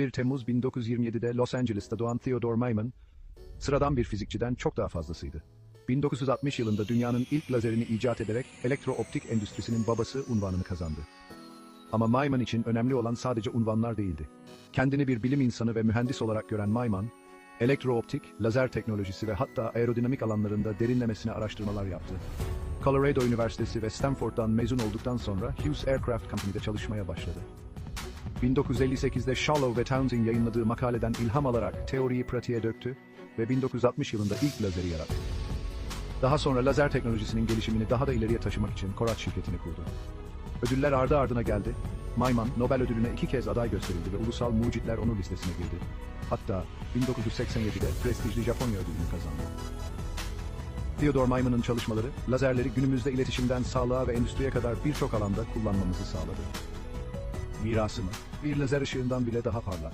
1 Temmuz 1927'de Los Angeles'ta doğan Theodore Maiman, sıradan bir fizikçiden çok daha fazlasıydı. 1960 yılında dünyanın ilk lazerini icat ederek elektrooptik endüstrisinin babası unvanını kazandı. Ama Maiman için önemli olan sadece unvanlar değildi. Kendini bir bilim insanı ve mühendis olarak gören Maiman, elektrooptik, lazer teknolojisi ve hatta aerodinamik alanlarında derinlemesine araştırmalar yaptı. Colorado Üniversitesi ve Stanford'dan mezun olduktan sonra Hughes Aircraft Company'de çalışmaya başladı. 1958'de Shallow ve Townsend yayınladığı makaleden ilham alarak teoriyi pratiğe döktü ve 1960 yılında ilk lazeri yarattı. Daha sonra lazer teknolojisinin gelişimini daha da ileriye taşımak için Korat şirketini kurdu. Ödüller ardı ardına geldi. Mayman, Nobel ödülüne iki kez aday gösterildi ve Ulusal Mucitler Onur listesine girdi. Hatta 1987'de prestijli Japonya ödülünü kazandı. Theodore Mayman'ın çalışmaları, lazerleri günümüzde iletişimden sağlığa ve endüstriye kadar birçok alanda kullanmamızı sağladı. Mirası mı? Bir lazer ışığından bile daha parlak.